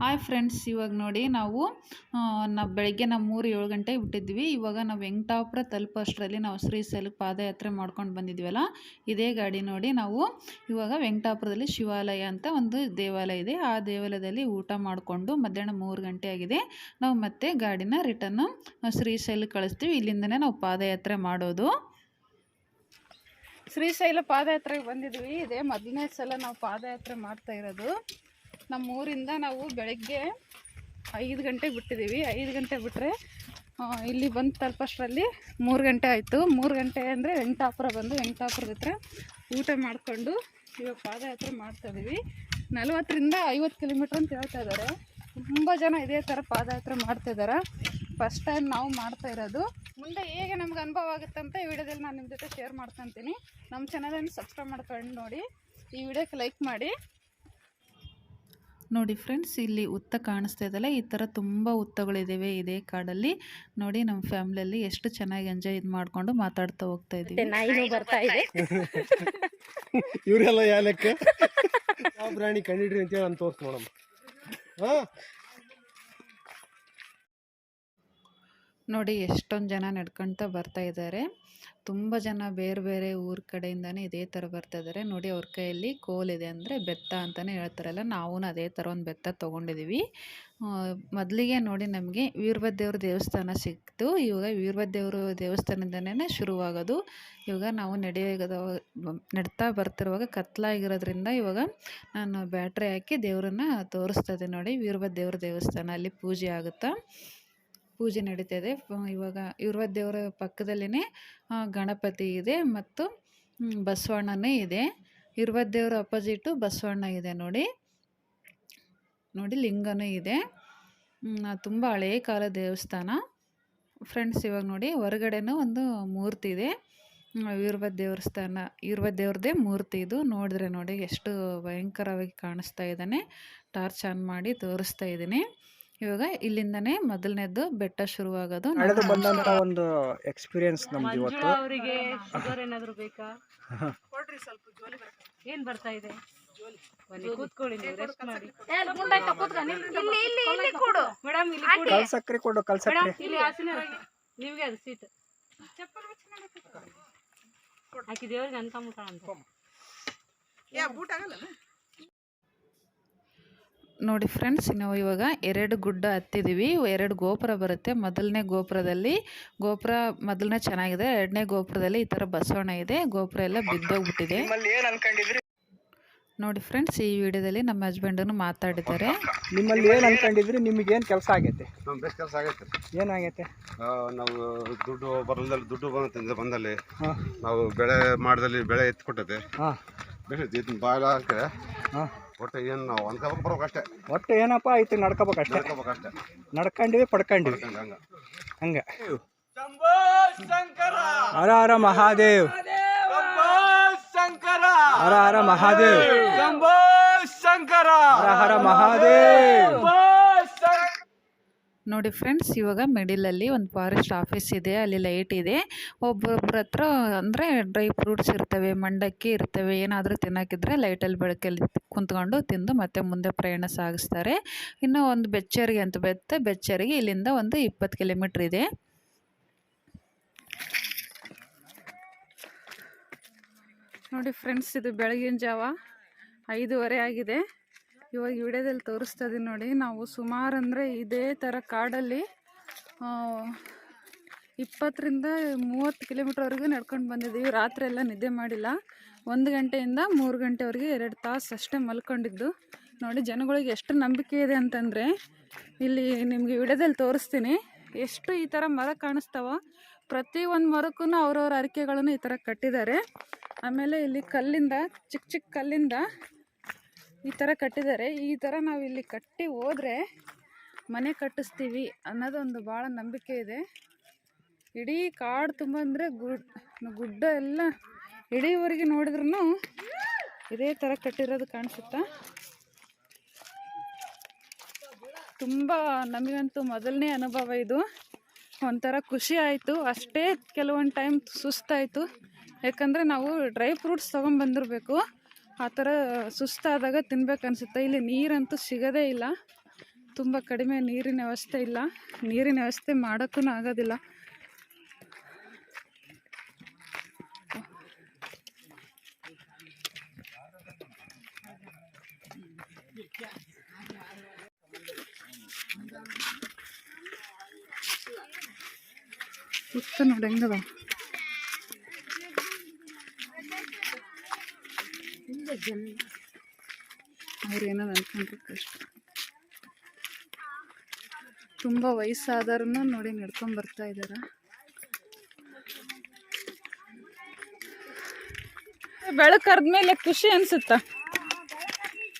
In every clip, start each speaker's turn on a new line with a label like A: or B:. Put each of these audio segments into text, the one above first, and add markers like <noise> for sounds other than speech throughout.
A: Hi friends ಇವಾಗ ನೋಡಿ ನಾವು ನಾವು ಬೆಳಗ್ಗೆ ನಾವು ಮೂರು ಏಳು ಗಂಟೆಗೆ ಬಿಟ್ಟಿದ್ವಿ. ಇವಾಗ ನಾವು ವೆಂಕಟಾಪುರ ತಲುಪೋಷ್ಟರಲ್ಲಿ ನಾವು ಶ್ರೀಶೈಲಕ್ಕೆ ಪಾದಯಾತ್ರೆ ಮಾಡ್ಕೊಂಡು ಬಂದಿದ್ವಲ್ಲ, ಇದೇ ಗಾಡಿ ನೋಡಿ ನಾವು ಇವಾಗ ವೆಂಕಟಾಪುರದಲ್ಲಿ ಶಿವಾಲಯ ಅಂತ ಒಂದು ದೇವಾಲಯ ಇದೆ. ಆ ದೇವಾಲಯದಲ್ಲಿ ಊಟ ಮಾಡಿಕೊಂಡು ಮಧ್ಯಾಹ್ನ ಮೂರು ಗಂಟೆ ಆಗಿದೆ. ನಾವು ಮತ್ತೆ ಗಾಡಿನ ರಿಟರ್ನು ಶ್ರೀಶೈಲಕ್ಕೆ ಕಳಿಸ್ತೀವಿ. ಇಲ್ಲಿಂದನೇ ನಾವು ಪಾದಯಾತ್ರೆ ಮಾಡೋದು. ಶ್ರೀಶೈಲ ಪಾದಯಾತ್ರೆಗೆ ಬಂದಿದ್ವಿ. ಇದೇ ಮೊದಲನೇ ಸಲ ನಾವು ಪಾದಯಾತ್ರೆ ಮಾಡ್ತಾ ಇರೋದು. ನಮ್ಮ ಊರಿಂದ ನಾವು ಬೆಳಗ್ಗೆ ಐದು ಗಂಟೆಗೆ ಬಿಟ್ಟಿದ್ದೀವಿ. ಐದು ಗಂಟೆ ಬಿಟ್ಟರೆ ಇಲ್ಲಿ ಬಂದು ತಲುಪಷ್ಟರಲ್ಲಿ ಮೂರು ಗಂಟೆ ಆಯಿತು. ಮೂರು ಗಂಟೆ ಅಂದರೆ ವೆಂಕಟಾಪುರ ಬಂದು ವೆಂಕಟಾಪುರದ ಹತ್ರ ಊಟ ಮಾಡಿಕೊಂಡು ಇವಾಗ ಪಾದಯಾತ್ರೆ ಮಾಡ್ತಾಯಿದ್ದೀವಿ ನಲವತ್ತರಿಂದ ಐವತ್ತು ಕಿಲೋಮೀಟ್ರ್ ಅಂತ ಹೇಳ್ತಾ ಇದ್ದಾರೆ. ತುಂಬ ಜನ ಇದೇ ಥರ ಪಾದಯಾತ್ರೆ ಮಾಡ್ತಾಯಿದ್ದಾರೆ ಫಸ್ಟ್ ಟೈಮ್ ನಾವು ಮಾಡ್ತಾ ಇರೋದು. ಮುಂದೆ ಹೇಗೆ ನಮ್ಗೆ ಅನುಭವ ಆಗುತ್ತೆ ಅಂತ ಈ ವಿಡಿಯೋದಲ್ಲಿ ನಾನು ನಿಮ್ಮ ಜೊತೆ ಶೇರ್ ಮಾಡ್ಕೊತೀನಿ ನಮ್ಮ ಚಾನಲನ್ನು ಸಬ್ಸ್ಕ್ರೈಬ್ ಮಾಡ್ಕೊಂಡು ನೋಡಿ. ಈ ವಿಡಿಯೋಕ್ಕೆ ಲೈಕ್ ಮಾಡಿ. ನೋಡಿ ಫ್ರೆಂಡ್ಸ್ ಇಲ್ಲಿ ಉತ್ತ ಕಾಣಿಸ್ತಾ ಇದೆಯಲ್ಲ ಈ ಥರ ತುಂಬ ಉತ್ತಗಳಿದ್ದಾವೆ ಇದೇ ಕಾಡಲ್ಲಿ. ನೋಡಿ ನಮ್ಮ ಫ್ಯಾಮಿಲಿಯಲ್ಲಿ ಎಷ್ಟು ಚೆನ್ನಾಗಿ ಎಂಜಾಯ್ ಇದು ಮಾಡಿಕೊಂಡು ಮಾತಾಡ್ತಾ ಹೋಗ್ತಾ ಇದ್ದೀವಿ
B: ನಾಯಿನೂ ಬರ್ತಾ ಇದೆ.
C: ಇವರೆಲ್ಲ ಯಾವ ಪ್ರಾಣಿ ಕಂಡಿಡ್ರಿ ಅಂತೇಳಿ ನಾನು ತೋರ್ಸ್ ನೋಡಮ್ಮ. ಹಾ.
A: ನೋಡಿ ಎಷ್ಟೊಂದು ಜನ ನಡ್ಕೊಳ್ತಾ ಬರ್ತಾ ಇದ್ದಾರೆ ತುಂಬ ಜನ ಬೇರೆ ಬೇರೆ ಊರ ಕಡೆಯಿಂದನೇ ಇದೇ ಥರ ಬರ್ತಾ ಇದ್ದಾರೆ ನೋಡಿ ಅವ್ರ ಕೈಯಲ್ಲಿ ಕೋಲಿದೆ ಅಂದರೆ ಬೆತ್ತ ಅಂತಲೇ ಹೇಳ್ತಾರಲ್ಲ ನಾವು ಅದೇ ಥರ ಒಂದು ಬೆತ್ತ ತೊಗೊಂಡಿದ್ದೀವಿ ಮೊದಲಿಗೆ ನೋಡಿ ನಮಗೆ ವೀರಭದ್ರೇವ್ರ ದೇವಸ್ಥಾನ ಸಿಕ್ತು. ಇವಾಗ ವೀರಭದ್ರೇವ್ರ ದೇವಸ್ಥಾನದಿಂದನೇ ಶುರುವಾಗೋದು. ಇವಾಗ ನಾವು ನಡೆಯೋದ ನಡ್ತಾ ಬರ್ತಿರುವಾಗ ಕತ್ಲಾಗಿರೋದ್ರಿಂದ ಇವಾಗ ನಾನು ಬ್ಯಾಟ್ರಿ ಹಾಕಿ ದೇವ್ರನ್ನ ತೋರಿಸ್ತದೆ ನೋಡಿ ವೀರಭದ್ರೇವ್ರ ದೇವಸ್ಥಾನ ಅಲ್ಲಿ ಪೂಜೆ ಆಗುತ್ತಾ. ಪೂಜೆ ನಡೀತಾ ಇದೆ ಇವಾಗ ಇರುವ ದೇವರ ಪಕ್ಕದಲ್ಲೇ ಗಣಪತಿ ಇದೆ ಮತ್ತು ಬಸವಣ್ಣನೇ ಇದೆ. ಇರುವ ದೇವರ ಅಪೋಸಿಟು ಬಸವಣ್ಣ ಇದೆ ನೋಡಿ. ನೋಡಿ ಲಿಂಗನೂ ಇದೆ. ತುಂಬ ಹಳೆಯ ಕಾಲ ದೇವಸ್ಥಾನ. ಫ್ರೆಂಡ್ಸ್ ಇವಾಗ ನೋಡಿ ಹೊರಗಡೆನೂ ಒಂದು ಮೂರ್ತಿ ಇದೆ. ವೀರಭದ್ರ ದೇವಸ್ಥಾನ ವೀರಭದ್ರ ದೇವ್ರದ್ದೇ ಮೂರ್ತಿ ಇದು. ನೋಡಿದ್ರೆ ನೋಡಿ ಎಷ್ಟು ಭಯಂಕರವಾಗಿ ಕಾಣಿಸ್ತಾ ಇದ್ದಾನೆ. ಟಾರ್ಚ್ ಆನ್ ಮಾಡಿ ತೋರಿಸ್ತಾ ಇದ್ದೀನಿ. ಇವಾಗ ಇಲ್ಲಿಂದನೇ ಮೊದಲನೇದು ಬೆಟ್ಟ ಶುರುವಾಗೋದು
D: ನಡೆದು ಬಂದಂತ ಒಂದು ಎಕ್ಸ್ಪೀರಿಯನ್ಸ್ ನಮ್ದು ಇವತ್ತು.
B: ಅವರಿಗೆ ಶುಗರ್ ಏನಾದರೂ ಬೇಕಾ? ಏನ್ ಬರ್ತಾ ಇದೆ? ಬನ್ನಿ ಕೂತ್ಕೊಳ್ಳಿ ನೀವು ರೆಸ್ಟ್ ಮಾಡಿ. ಮೇಡಮ್ ಇಲ್ಲಿ ಕೂಡಿ. ನಿಮ್ಗೆ ಅದು ಸೀಟ್ ಹಾಕಿ ದೇವ್ರಿಗೆ ಅನ್ಕೊಂಬಿಟ್ಟ ಅಂತ.
A: ನೋಡಿ ಫ್ರೆಂಡ್ಸ್ ನಾವು ಇವಾಗ ಎರಡು ಗುಡ್ಡ ಹತ್ತಿದ್ದೀವಿ ಎರಡು ಗೋಪುರ ಬರುತ್ತೆ. ಮೊದಲನೇ ಗೋಪುರದಲ್ಲಿ ಗೋಪುರ ಮೊದಲನೇ ಚೆನ್ನಾಗಿದೆ. ಎರಡನೇ ಗೋಪುರದಲ್ಲಿ ಈ ಥರ ಬಸವಣ್ಣ ಇದೆ. ಗೋಪುರ ಎಲ್ಲ ಬಿದ್ದೋಗ್ಬಿಟ್ಟಿದೆ. ನೋಡಿ ಫ್ರೆಂಡ್ಸ್ ಈ ವಿಡಿಯೋದಲ್ಲಿ ನಮ್ಮ ಹಸ್ಬೆಂಡನ್ನು ಮಾತಾಡಿದ್ದಾರೆ.
D: ನಿಮ್ಮಲ್ಲಿ ಏನು ಅನ್ಕೊಂಡಿದ್ರಿ? ನಿಮಗೆ ಏನು ಕೆಲಸ ಆಗೈತೆ?
C: ನಮ್ಮ ಬೆಸ್ಟ್ ಕೆಲಸ ಆಗೈತೆ.
D: ಏನಾಗೈತೆ
C: ನಾವು ದುಡ್ಡು ಬರಲ್ದಲ್ಲಿ ದುಡ್ಡು ಬಂದ ಬಂದಲ್ಲಿ ನಾವು ಬೆಳೆ ಮಾಡ್ದಲ್ಲಿ ಬೆಳೆ ಎತ್ಕೊಟ್ಟೈತೆ
D: ಹಾಂ.
C: ಬೆಳೆ ಹಾಕಿದ್ರೆ ಒಟ್ಟು ಏನು ನಾವು ಅನ್ಕೋಬೇಕು ಬರ್ಬೇಕು ಅಷ್ಟೇ
D: ಒಟ್ಟು ಏನಪ್ಪ ಐತಿ ನಡ್ಕೋಬೇಕಷ್ಟೇ.
C: ನಡ್ಕೋಬೇಕು ಅಷ್ಟೇ
D: ನಡ್ಕೊಂಡಿವಿ ಪಡ್ಕೊಂಡಿವಿ.
C: ಹಂಗೆ.
D: ಹಂಗೆ. ಹರ ಹರ ಮಹಾದೇವ್. ಹರ ಹರ ಮಹಾದೇವ್. ಹರ ಹರ ಮಹಾದೇವ್.
A: ನೋಡಿ ಫ್ರೆಂಡ್ಸ್ ಇವಾಗ ಮಿಡಿಲಲ್ಲಿ ಒಂದು ಫಾರೆಸ್ಟ್ ಆಫೀಸ್ ಇದೆ ಅಲ್ಲಿ ಲೈಟ್ ಇದೆ. ಒಬ್ಬೊಬ್ಬರ ಹತ್ರ ಅಂದರೆ ಡ್ರೈ ಫ್ರೂಟ್ಸ್ ಇರ್ತವೆ ಮಂಡಕ್ಕಿ ಇರ್ತವೆ ಏನಾದರೂ ತಿನ್ನೋಕ್ಕಿದ್ರೆ ಲೈಟಲ್ಲಿ ಬೆಳಕಲ್ಲಿ ಕುಂತ್ಕೊಂಡು ತಿಂದು ಮತ್ತೆ ಮುಂದೆ ಪ್ರಯಾಣ ಸಾಗಿಸ್ತಾರೆ. ಇನ್ನು ಒಂದು ಬೆಚ್ಚರಿಗೆ ಅಂತ ಬೆತ್ತ ಬೆಚ್ಚರಿಗೆ ಇಲ್ಲಿಂದ ಒಂದು ಇಪ್ಪತ್ತು ಕಿಲೋಮೀಟ್ರ್ ಇದೆ. ನೋಡಿ ಫ್ರೆಂಡ್ಸ್, ಇದು ಬೆಳಗಿನ ಜಾವ. ಐದೂವರೆ ಆಗಿದೆ. ಇವಾಗ ವಿಡಿಯೋದಲ್ಲಿ ತೋರಿಸ್ತಾ ಇದೀನಿ ನೋಡಿ. ನಾವು ಸುಮಾರು ಅಂದರೆ ಇದೇ ಥರ ಕಾಡಲ್ಲಿ ಇಪ್ಪತ್ತರಿಂದ ಮೂವತ್ತು ಕಿಲೋಮೀಟ್ರ್ವರೆಗೂ ನಡ್ಕೊಂಡು ಬಂದಿದ್ದೀವಿ. ರಾತ್ರಿ ಎಲ್ಲ ನಿದ್ದೆ ಮಾಡಿಲ್ಲ. ಒಂದು ಗಂಟೆಯಿಂದ ಮೂರು ಗಂಟೆವರೆಗೆ ಎರಡು ತಾಸು ಅಷ್ಟೇ ಮಲ್ಕೊಂಡಿದ್ದು. ನೋಡಿ, ಜನಗಳಿಗೆ ಎಷ್ಟು ನಂಬಿಕೆ ಇದೆ ಅಂತಂದರೆ, ಇಲ್ಲಿ ನಿಮಗೆ ವಿಡಿಯೋದಲ್ಲಿ ತೋರಿಸ್ತೀನಿ. ಎಷ್ಟು ಈ ಥರ ಮರ ಕಾಣಿಸ್ತಾವ, ಪ್ರತಿ ಒಂದು ಮರಕ್ಕೂ ಅವ್ರವ್ರ ಅರಿಕೆಗಳನ್ನು ಈ ಥರ ಕಟ್ಟಿದ್ದಾರೆ. ಆಮೇಲೆ ಇಲ್ಲಿ ಕಲ್ಲಿಂದ, ಚಿಕ್ಕ ಚಿಕ್ಕ ಕಲ್ಲಿಂದ ಈ ಥರ ಕಟ್ಟಿದ್ದಾರೆ. ಈ ಥರ ನಾವು ಇಲ್ಲಿ ಕಟ್ಟಿ ಹೋದರೆ ಮನೆ ಕಟ್ಟಿಸ್ತೀವಿ ಅನ್ನೋದೊಂದು ಭಾಳ ನಂಬಿಕೆ ಇದೆ. ಇಡೀ ಕಾಡು ತುಂಬ ಅಂದರೆ ಗುಡ್, ಗುಡ್ಡ ಎಲ್ಲ ಇಡೀವರೆಗೆ ನೋಡಿದ್ರೂ ಇದೇ ಥರ ಕಟ್ಟಿರೋದು ಕಾಣಿಸುತ್ತಾ? ತುಂಬ ನಮಗಂತೂ ಮೊದಲನೇ ಅನುಭವ ಇದು. ಒಂಥರ ಖುಷಿ ಆಯಿತು. ಅಷ್ಟೇ ಕೆಲವೊಂದು ಟೈಮ್ ಸುಸ್ತಾಯಿತು. ಯಾಕಂದರೆ ನಾವು ಡ್ರೈ ಫ್ರೂಟ್ಸ್ ತೊಗೊಂಬಂದಿರಬೇಕು. ಆ ಥರ ಸುಸ್ತಾದಾಗ ತಿನ್ಬೇಕು ಅನಿಸುತ್ತೆ ಇಲ್ಲಿ ನೀರಂತೂ ಸಿಗೋದೇ ಇಲ್ಲ. ತುಂಬ ಕಡಿಮೆ ನೀರಿನ ವ್ಯವಸ್ಥೆ ಇಲ್ಲ. ನೀರಿನ ವ್ಯವಸ್ಥೆ ಮಾಡೋಕ್ಕೂ ಆಗೋದಿಲ್ಲ. ಸುತ್ತ ನೋಡಿ ಹೆಂಗದ ಅನ್ಕೊಂಡ್ರೆ ಕಷ್ಟ ತುಂಬ ವಯಸ್ಸಾದರೂ ನೋಡಿ ನಡ್ಕೊಂಡ್ ಬರ್ತಾ ಇದ್ದಾರೆ ಬೆಳಕರ್ದ್ಮೇಲೆ ಖುಷಿ ಅನ್ಸುತ್ತಾ?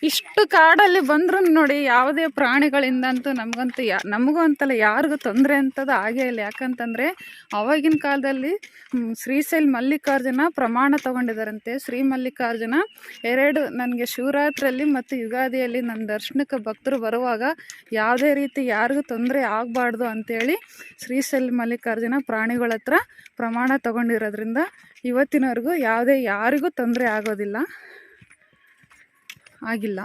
A: ಇಷ್ಟು ಕಾಡಲ್ಲಿ ಬಂದ್ರು ನೋಡಿ ಯಾವುದೇ ಪ್ರಾಣಿಗಳಿಂದ ಅಂತೂ ನಮಗಂತೂ ಯಾ ನಮಗೂ ಅಂತಲ್ಲ ಯಾರಿಗೂ ತೊಂದರೆ ಅಂತದ್ದು ಆಗೇ ಇಲ್ಲ. ಯಾಕಂತಂದರೆ ಅವಾಗಿನ ಕಾಲದಲ್ಲಿ ಶ್ರೀಶೈಲ್ ಮಲ್ಲಿಕಾರ್ಜುನ ಪ್ರಮಾಣ ತಗೊಂಡಿದ್ದಾರಂತೆ. ಶ್ರೀ ಮಲ್ಲಿಕಾರ್ಜುನ ಎರಡು ನನಗೆ ಶಿವರಾತ್ರಿಯಲ್ಲಿ ಮತ್ತು ಯುಗಾದಿಯಲ್ಲಿ ನನ್ನ ದರ್ಶನಕ್ಕೆ ಭಕ್ತರು ಬರುವಾಗ ಯಾವುದೇ ರೀತಿ ಯಾರಿಗೂ ತೊಂದರೆ ಆಗಬಾರ್ದು ಅಂತೇಳಿ ಶ್ರೀಶೈಲ್ ಮಲ್ಲಿಕಾರ್ಜುನ ಪ್ರಾಣಿಗಳ ಹತ್ರ ಪ್ರಮಾಣ ತಗೊಂಡಿರೋದ್ರಿಂದ ಇವತ್ತಿನವರೆಗೂ ಯಾವುದೇ ಯಾರಿಗೂ ತೊಂದರೆ ಆಗೋದಿಲ್ಲ. ಆಗಿಲ್ಲ.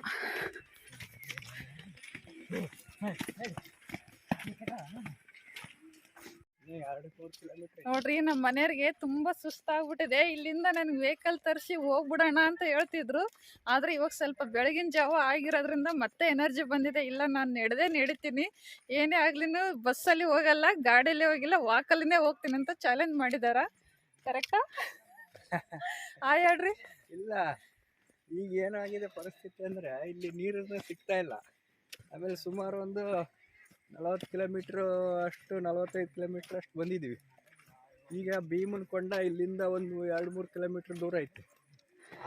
A: ನೋಡ್ರಿ ನಮ್ಮ ಮನೆಯವ್ರಿಗೆ ತುಂಬಾ ಸುಸ್ತಾಗ್ಬಿಟ್ಟಿದೆ. ಇಲ್ಲಿಂದ ನನಗೆ ವೆಹಿಕಲ್ ತರಿಸಿ ಹೋಗ್ಬಿಡೋಣ ಅಂತ ಹೇಳ್ತಿದ್ರು. ಆದ್ರೆ ಇವಾಗ ಸ್ವಲ್ಪ ಬೆಳಗಿನ ಜಾವ ಆಗಿರೋದ್ರಿಂದ ಮತ್ತೆ ಎನರ್ಜಿ ಬಂದಿದೆ. ಇಲ್ಲ ನಾನು ನಡೆದೇ ನಡಿತೀನಿ. ಏನೇ ಆಗ್ಲಿನೂ ಬಸ್ಸಲ್ಲಿ ಹೋಗಲ್ಲ ಗಾಡಿಯಲ್ಲಿ ಹೋಗಿಲ್ಲ ವಾಕಲ್ಲಿನೇ ಹೋಗ್ತೀನಿ ಅಂತ ಚಾಲೆಂಜ್ ಮಾಡಿದಾರ. ಕರೆಕ್ಟಾ <laughs> ಆಯ್ ಹೇಳ್ರಿ.
D: ಇಲ್ಲ ಈಗ ಏನಾಗಿದೆ ಪರಿಸ್ಥಿತಿ ಅಂದ್ರೆ ಇಲ್ಲಿ ನೀರನ್ನು ಸಿಗ್ತಾ ಇಲ್ಲ. ಆಮೇಲೆ ಸುಮಾರು ಒಂದು ನಲವತ್ತು ಕಿಲೋಮೀಟ್ರ್ ಅಷ್ಟು ನಲವತ್ತೈದು ಕಿಲೋಮೀಟ್ರ್ ಅಷ್ಟು ಬಂದಿದ್ದೀವಿ. ಈಗ ಭೀಮನ ಕೊಂಡ ಇಲ್ಲಿಂದ ಒಂದು ಎರಡು ಮೂರು ಕಿಲೋಮೀಟ್ರ್ ದೂರ ಐತೆ.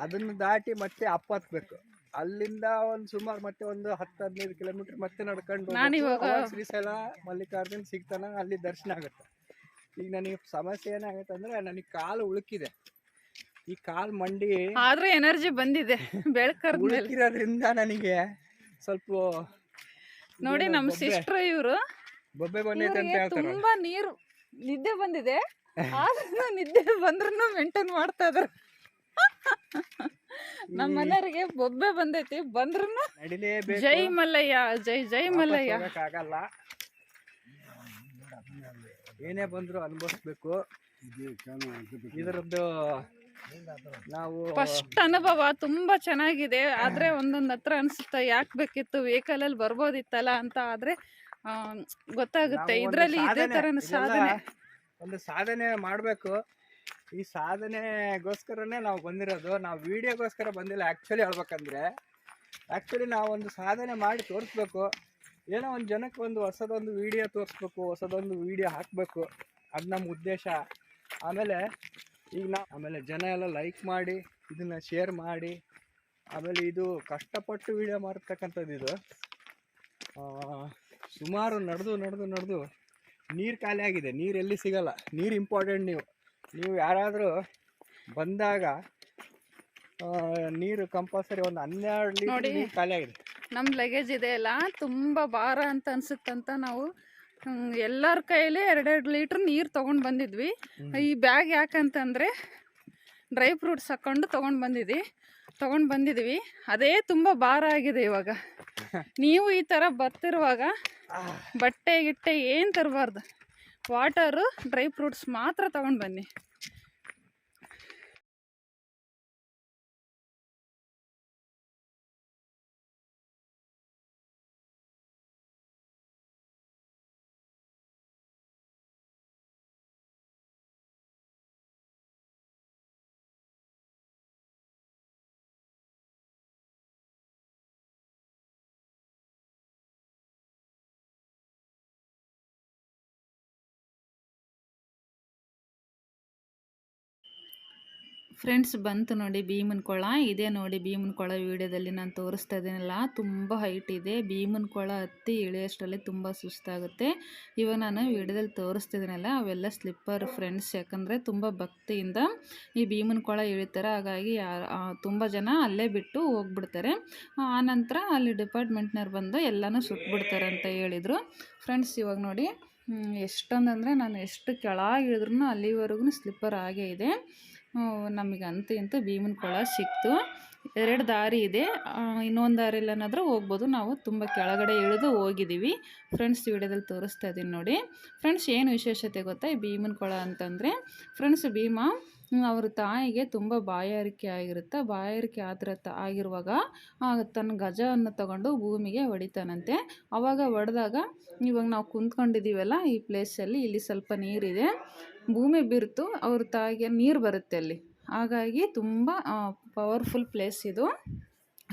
D: ಅದನ್ನು ದಾಟಿ ಮತ್ತೆ ಅಪ್ಪ ಹತ್ಬೇಕು. ಅಲ್ಲಿಂದ ಒಂದು ಸುಮಾರು ಮತ್ತೆ ಒಂದು ಹತ್ತು ಹದಿನೈದು ಕಿಲೋಮೀಟ್ರ್ ಮತ್ತೆ ನಡ್ಕೊಂಡು ಶ್ರೀಶೈಲ ಮಲ್ಲಿಕಾರ್ಜುನ್ ಸಿಗ್ತಾನ ಅಲ್ಲಿ ದರ್ಶನ ಆಗುತ್ತೆ. ಈಗ ನನಗೆ ಸಮಸ್ಯೆ ಏನಾಗುತ್ತೆ ಅಂದರೆ ನನಗೆ ಕಾಲು ಉಳುಕಿದೆ. ಈ ಕಾಲು ಮಂಡಿ
A: ಆದ್ರೂ ಎನರ್ಜಿ ಬಂದಿದೆ
D: ಉಳುಕಿರೋದ್ರಿಂದ ನನಗೆ ಸ್ವಲ್ಪ
A: ನೋಡಿ
D: ನಮ್
A: ಸಿಸ್ಟರ್ ಇವರು. ತುಂಬಾ ನೀರು ನಿದ್ದೆ ಬಂದಿದೆ. <laughs> ಆದ್ರೂ ನಿದ್ದೆ ಬಂದ್ರು ಮೇಂಟೈನ್ ಮಾಡ್ತಾ ಇದ್ರು. ನಮ್ಮ ಮನೆಯವ್ರಿಗೆ ಬೊಬ್ಬೆ ಬಂದೈತಿ ಬಂದ್ರು
D: ನಡಿಲೇಬೇಕು.
A: ಜೈ ಮಲ್ಲಯ್ಯ ಜೈ ಜೈ ಮಲ್ಲಯ್ಯ.
D: ಆಗಲ್ಲ ಏನೇ ಬಂದ್ರು ಅನುಭವಿಸ್ಬೇಕು. ಇದರದ್ದು
A: ಫಸ್ಟ್ ಅನುಭವ ತುಂಬಾ ಚೆನ್ನಾಗಿದೆ. ಆದ್ರೆ ಒಂದೊಂದ್ ಹತ್ರ ಅನ್ಸುತ್ತೆ ಯಾಕೆ ಬೇಕಿತ್ತು? ವೆಹಿಕಲ್ ಅಲ್ಲಿ ಬರ್ಬೋದಿತ್ತಲ್ಲ ಅಂತ ಆದ್ರೆ ಗೊತ್ತಾಗುತ್ತೆ. ಇದರಲ್ಲಿ ಇದೇ ತರ ಸಾಧನೆ.
D: ಒಂದು ಸಾಧನೆ ಮಾಡಬೇಕು. ಈ ಸಾಧನೆಗೋಸ್ಕರನೇ ನಾವು ಬಂದಿರೋದು. ನಾವು ವಿಡಿಯೋಗೋಸ್ಕರ ಬಂದಿಲ್ಲ ಆ್ಯಕ್ಚುಲಿ ಹೇಳ್ಬೇಕಂದ್ರೆ. ಆ್ಯಕ್ಚುಲಿ ನಾವು ಒಂದು ಸಾಧನೆ ಮಾಡಿ ತೋರಿಸ್ಬೇಕು. ಏನೋ ಒಂದು ಜನಕ್ಕೆ ಒಂದು ಹೊಸದೊಂದು ವಿಡಿಯೋ ತೋರಿಸ್ಬೇಕು ಹೊಸದೊಂದು ವಿಡಿಯೋ ಹಾಕಬೇಕು. ಅದು ನಮ್ಮ ಉದ್ದೇಶ. ಆಮೇಲೆ ಈಗ ನಾವು ಆಮೇಲೆ ಜನ ಎಲ್ಲ ಲೈಕ್ ಮಾಡಿ ಇದನ್ನು ಶೇರ್ ಮಾಡಿ ಆಮೇಲೆ ಇದು ಕಷ್ಟಪಟ್ಟು ವಿಡಿಯೋ ಮಾಡ್ತಕ್ಕಂಥದ್ದು ಇದು. ಸುಮಾರು ನಡೆದು ನಡೆದು ನಡೆದು ನೀರು ಖಾಲಿ ಆಗಿದೆ. ನೀರು ಎಲ್ಲಿ ಸಿಗಲ್ಲ. ನೀರು ಇಂಪಾರ್ಟೆಂಟ್ ನೀವು. ನೀವು ಯಾರಾದರೂ ಬಂದಾಗ ನೀರು ಕಂಪಲ್ಸರಿ ಒಂದು ಹನ್ನೆರಡು ಲೀಟರ್ ಖಾಲಿ ಆಗಿದೆ.
A: ನಮ್ಮ ಲಗೇಜ್ ಇದೆ ಅಲ್ಲ ತುಂಬ ಭಾರ ಅಂತ ಅನ್ಸುತ್ತಂತ ನಾವು ಎಲ್ಲರ ಕೈಯಲ್ಲಿ ಎರಡೆರಡು ಲೀಟ್ರ್ ನೀರು ತೊಗೊಂಡು ಬಂದಿದ್ವಿ. ಈ ಬ್ಯಾಗ್ ಯಾಕಂತಂದರೆ ಡ್ರೈ ಫ್ರೂಟ್ಸ್ ಹಾಕ್ಕೊಂಡು ತೊಗೊಂಡು ಬಂದಿದ್ವಿ. ತೊಗೊಂಡು ಬಂದಿದ್ವಿ. ಅದೇ ತುಂಬ ಭಾರ ಆಗಿದೆ ಇವಾಗ. <laughs> ನೀವು ಈ ಥರ ಬರ್ತಿರುವಾಗ ಬಟ್ಟೆ ಗಿಟ್ಟೆ ಏನು ತರಬಾರ್ದು. ವಾಟರು ಡ್ರೈ ಫ್ರೂಟ್ಸ್ ಮಾತ್ರ ತೊಗೊಂಡು ಬನ್ನಿ. ಫ್ರೆಂಡ್ಸ್ ಬಂತು ನೋಡಿ ಭೀಮನ ಕೊಳ. ಇದೇ ನೋಡಿ ಭೀಮನ ಕೊಳ ವಿಡಿಯೋದಲ್ಲಿ ನಾನು ತೋರಿಸ್ತಾ ಇದ್ದೀನಲ್ಲ. ತುಂಬ ಹೈಟ್ ಇದೆ. ಭೀಮನ ಕೊಳ ಹತ್ತಿ ಇಳಿಯೋಷ್ಟರಲ್ಲಿ ತುಂಬ ಸುಸ್ತಾಗುತ್ತೆ. ಇವಾಗ ನಾನು ವಿಡಿಯೋದಲ್ಲಿ ತೋರಿಸ್ತಿದ್ದೀನಲ್ಲ ಅವೆಲ್ಲ ಸ್ಲಿಪ್ಪರ್ ಫ್ರೆಂಡ್ಸ್ ಯಾಕಂದರೆ ತುಂಬ ಭಕ್ತಿಯಿಂದ ಈ ಭೀಮನ ಕೊಳ ಇಳಿತಾರೆ ಹಾಗಾಗಿ ತುಂಬ ಜನ ಅಲ್ಲೇ ಬಿಟ್ಟು ಹೋಗ್ಬಿಡ್ತಾರೆ. ಆನಂತರ ಅಲ್ಲಿ ಡಿಪಾರ್ಟ್ಮೆಂಟ್ನವ್ರು ಬಂದು ಎಲ್ಲನೂ ಸುಟ್ಬಿಡ್ತಾರೆ ಅಂತ ಹೇಳಿದರು. ಫ್ರೆಂಡ್ಸ್ ಇವಾಗ ನೋಡಿ ಎಷ್ಟೊಂದಂದರೆ ನಾನು ಎಷ್ಟು ಕೆಳಗೆ ಇಳಿದ್ರೂ ಅಲ್ಲಿವರೆಗೂ ಸ್ಲಿಪ್ಪರ್ ಆಗೇ ಇದೆ. ನಮಗೆ ಅಂತೂ ಇಂತೂ ಭೀಮನ ಕೊಳ ಸಿಕ್ತು. ಎರಡು ದಾರಿ ಇದೆ. ಇನ್ನೊಂದು ದಾರಿಲ್ಲನಾದರೂ ಹೋಗ್ಬೋದು. ನಾವು ತುಂಬ ಕೆಳಗಡೆ ಇಳಿದು ಹೋಗಿದ್ದೀವಿ ಫ್ರೆಂಡ್ಸ್ ವಿಡಿಯೋದಲ್ಲಿ ತೋರಿಸ್ತಾ ಇದ್ದೀನಿ ನೋಡಿ. ಫ್ರೆಂಡ್ಸ್ ಏನು ವಿಶೇಷತೆ ಗೊತ್ತಾ ಈ ಭೀಮನ ಕೊಳ ಅಂತಂದರೆ ಫ್ರೆಂಡ್ಸ್ ಭೀಮ ಅವ್ರ ತಾಯಿಗೆ ತುಂಬ ಬಾಯಾರಿಕೆ ಆಗಿರುತ್ತೆ. ಬಾಯಾರಿಕೆ ಆದ್ರ ಆಗಿರುವಾಗ ತನ್ನ ಗಜವನ್ನು ತಗೊಂಡು ಭೂಮಿಗೆ ಹೊಡಿತಾನಂತೆ. ಅವಾಗ ಹೊಡೆದಾಗ, ಇವಾಗ ನಾವು ಕುಂತ್ಕೊಂಡಿದ್ದೀವಲ್ಲ ಈ ಪ್ಲೇಸಲ್ಲಿ ಇಲ್ಲಿ ಸ್ವಲ್ಪ ನೀರಿದೆ. ಭೂಮಿ ಬಿರ್ತು, ಅವ್ರ ತಾಯಿಗೆ ನೀರು ಬರುತ್ತೆ ಅಲ್ಲಿ. ಹಾಗಾಗಿ ತುಂಬ ಪವರ್ಫುಲ್ ಪ್ಲೇಸ್ ಇದು.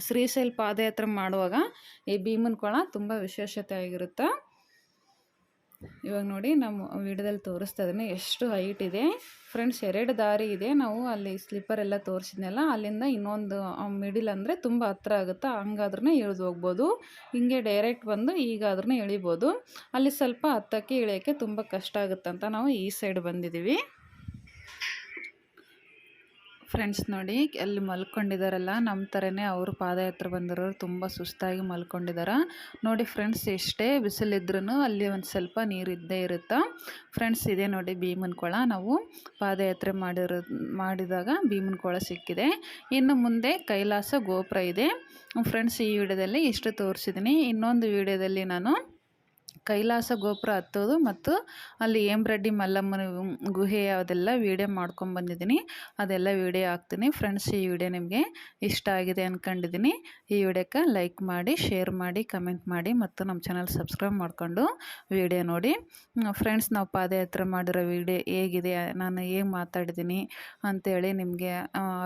A: ಶ್ರೀಶೈಲ್ ಪಾದಯಾತ್ರೆ ಮಾಡುವಾಗ ಈ ಭೀಮನ ಕೊಳ ತುಂಬ ವಿಶೇಷತೆ ಆಗಿರುತ್ತೆ. ಇವಾಗ ನೋಡಿ ನಮ್ಮ ವಿಡಿಯೋದಲ್ಲಿ ತೋರಿಸ್ತಾ ಎಷ್ಟು ಹೈಟ್ ಇದೆ. ಫ್ರೆಂಡ್ಸ್ ಎರಡು ದಾರಿ ಇದೆ. ನಾವು ಅಲ್ಲಿ ಸ್ಲಿಪ್ಪರ್ ಎಲ್ಲ ತೋರಿಸಿದ್ನಲ್ಲ, ಅಲ್ಲಿಂದ ಇನ್ನೊಂದು ಮಿಡಿಲ್ ಅಂದರೆ ತುಂಬ ಹತ್ರ ಆಗುತ್ತೆ? ಹಂಗಾದ್ರೂ ಇಳಿದು ಹೋಗ್ಬೋದು. ಹಿಂಗೆ ಡೈರೆಕ್ಟ್ ಬಂದು ಈಗಾದ್ರೂ ಇಳಿಬೋದು. ಅಲ್ಲಿ ಸ್ವಲ್ಪ ಹತ್ತಕ್ಕೆ ಇಳಿಯೋಕ್ಕೆ ತುಂಬ ಕಷ್ಟ ಆಗುತ್ತಂತ ನಾವು ಈ ಸೈಡ್ ಬಂದಿದ್ದೀವಿ. ಫ್ರೆಂಡ್ಸ್ ನೋಡಿ ಅಲ್ಲಿ ಮಲ್ಕೊಂಡಿದ್ದಾರಲ್ಲ ನಮ್ಮ ಥರನೇ ಅವರು ಪಾದಯಾತ್ರೆ ಬಂದಿರೋರು ತುಂಬ ಸುಸ್ತಾಗಿ ಮಲ್ಕೊಂಡಿದ್ದಾರೆ ನೋಡಿ ಫ್ರೆಂಡ್ಸ್ ಎಷ್ಟೇ ಬಿಸಿಲಿದ್ರೂ ಅಲ್ಲಿ ಒಂದು ಸ್ವಲ್ಪ ನೀರು ಇದ್ದೇ ಇರುತ್ತೆ? ಫ್ರೆಂಡ್ಸ್ ಇದೆ ನೋಡಿ ಭೀಮನ ಕೊಳ. ನಾವು ಪಾದಯಾತ್ರೆ ಮಾಡಿರೋ, ಮಾಡಿದಾಗ ಭೀಮನ ಕೊಳ ಸಿಕ್ಕಿದೆ. ಇನ್ನು ಮುಂದೆ ಕೈಲಾಸ ಗೋಪುರ ಇದೆ. ಫ್ರೆಂಡ್ಸ್ ಈ ವಿಡಿಯೋದಲ್ಲಿ ಇಷ್ಟು ತೋರಿಸಿದ್ದೀನಿ ಇನ್ನೊಂದು ವಿಡಿಯೋದಲ್ಲಿ ನಾನು ಕೈಲಾಸ ಗೋಪುರ ಹತ್ತೋದು ಮತ್ತು ಅಲ್ಲಿ ಏಮ್ರೆಡ್ಡಿ ಮಲ್ಲಮ್ಮನ ಗುಹೆ ಅದೆಲ್ಲ ವೀಡಿಯೋ ಮಾಡ್ಕೊಂಬಂದಿದ್ದೀನಿ ಅದೆಲ್ಲ ವೀಡಿಯೋ ಹಾಕ್ತೀನಿ. ಫ್ರೆಂಡ್ಸ್, ಈ ವಿಡಿಯೋ ನಿಮಗೆ ಇಷ್ಟ ಆಗಿದೆ ಅಂದ್ಕೊಂಡಿದ್ದೀನಿ ಈ ವಿಡಿಯೋಕ್ಕೆ ಲೈಕ್ ಮಾಡಿ, ಶೇರ್ ಮಾಡಿ, ಕಮೆಂಟ್ ಮಾಡಿ ಮತ್ತು ನಮ್ಮ ಚಾನಲ್ ಸಬ್ಸ್ಕ್ರೈಬ್ ಮಾಡಿಕೊಂಡು ವಿಡಿಯೋ ನೋಡಿ. ಫ್ರೆಂಡ್ಸ್, ನಾವು ಪಾದಯಾತ್ರೆ ಮಾಡಿರೋ ವಿಡಿಯೋ ಹೇಗಿದೆ, ನಾನು ಹೇಗೆ ಮಾತಾಡಿದ್ದೀನಿ ಅಂತೇಳಿ ನಿಮಗೆ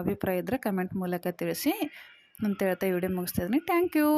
A: ಅಭಿಪ್ರಾಯ ಇದ್ದರೆ ಕಮೆಂಟ್ ಮೂಲಕ ತಿಳಿಸಿ. ಅಂತ ಹೇಳ್ತಾ ವಿಡಿಯೋ ಮುಗಿಸ್ತಾ ಇದ್ದೀನಿ. Thank you.